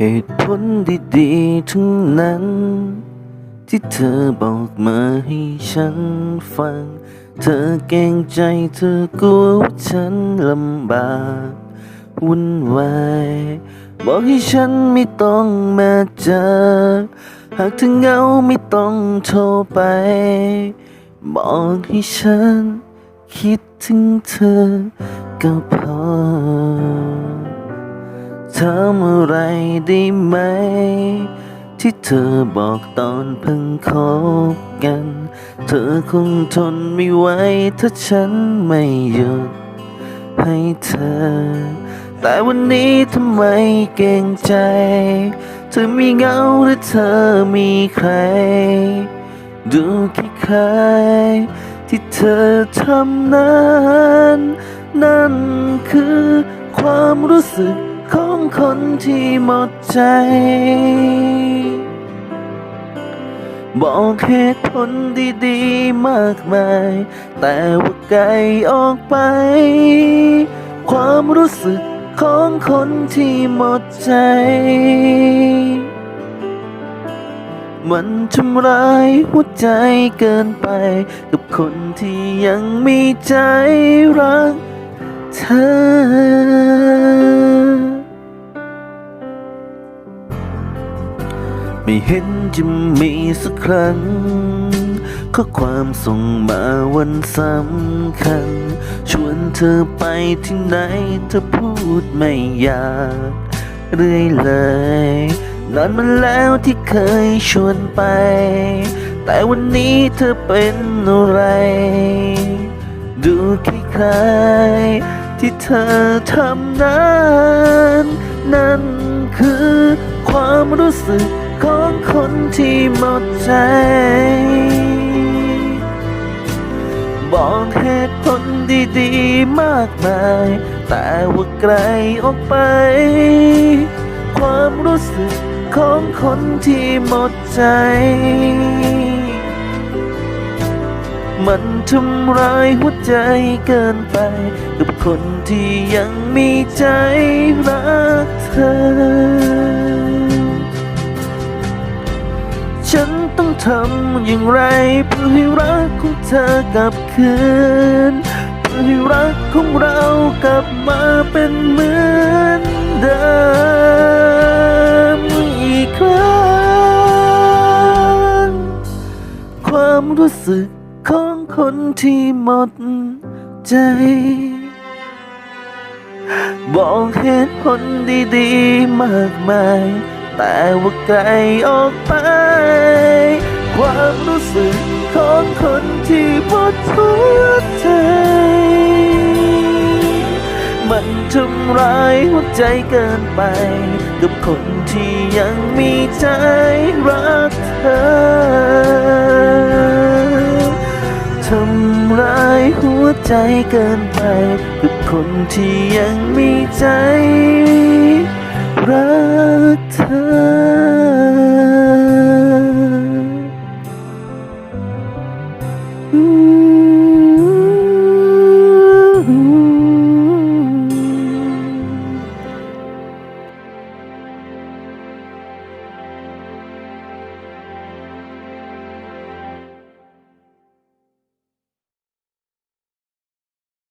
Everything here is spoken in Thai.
เหตุผลดีๆทั้งนั้น ที่เธอบอกมาให้ฉันฟัง เธอเกรงใจเธอกลัวว่าฉันลำบากวุ่นวายบอกให้ฉันไม่ต้องมาเจอ หากเธอเหงาไม่ต้องโทรไป บอกให้ฉันคิดถึงเธอก็พอ ทำอะไรได้ไหม ที่เธอบอกตอนเพิ่งคบกัน เธอคงทนไม่ไหวถ้าฉันไม่หยุดให้เธอ แต่วันนี้ทำไมเกรงใจ เธอมีเงาหรือเธอมีใคร ดูคล้ายๆที่เธอทำนั้น นั่นคือความรู้สึก คนที่หมดใจ บอกเหตุผลดีๆมากมาย แต่ว่าไกลออกไป ความรู้สึกของคนที่หมดใจ มันทำร้ายหัวใจเกินไป กับคนที่ยังมีใจรักเธอ ไม่เห็นจะมีสักครั้งข้อความส่งมาวันสำคัญ ชวนเธอไปที่ไหนเธอพูดไม่อยากเรื่อยเลยนานมาแล้วที่เคยชวนไป แต่วันนี้เธอเป็นอะไร ดูคล้ายๆที่เธอทำนั้น นั่นคือความรู้สึก คนที่หมดใจ บอกเหตุผลดีๆมากมาย แต่ว่าไกลออกไป ความรู้สึกของคนที่หมดใจ มันทำร้ายหัวใจเกินไป กับคนที่ยังมีใจรักเธอ ทำอย่างไรเพื่อให้รักของเธอกลับคืน เพื่อให้รักของเรากลับมาเป็นเหมือนเดิมอีกครั้ง ความรู้สึกของคนที่หมดใจ บอกเหตุผลดีๆมากมาย แต่ว่าไกลออกไป ความรู้สึกของคนที่หมดหัวใจ มันทำร้ายหัวใจเกินไป กับคนที่ยังมีใจรักเธอทำร้ายหัวใจเกินไป กับคนที่ยังมีใจรักเธอ